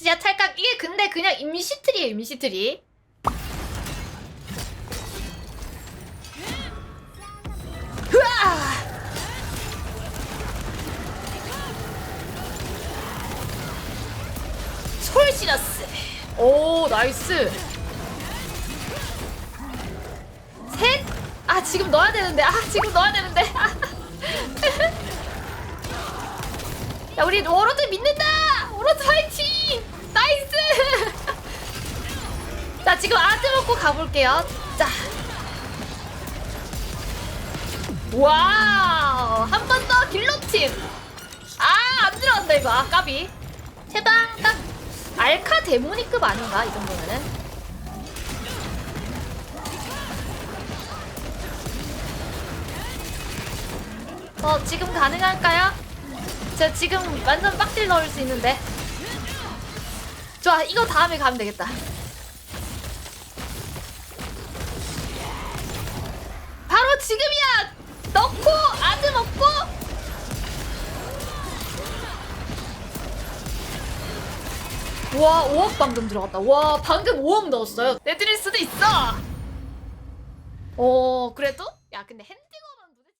진짜 찰칵. 이게 근데 그냥 임시트리에요 임시트리! 솔시러스. 오 나이스. 셋? 아 지금 넣어야 되는데. 아 지금 넣어야 되는데. 야 우리 워로드 믿는다 지금 아드 먹고 가볼게요. 자. 와우. 한 번 더 길로틴 아 안 들어간다 이거. 아 까비. 세방 딱. 알카 데모니급 아닌가 이 정도면은? 어 지금 가능할까요? 저 지금 완전 빡딜 넣을 수 있는데. 좋아 이거 다음에 가면 되겠다 지금이야! 넣고 아드 먹고! 와 5억 방금 들어갔다. 와 방금 5억 넣었어요. 내드릴 수도 있어! 어 그래도? 야 근데 핸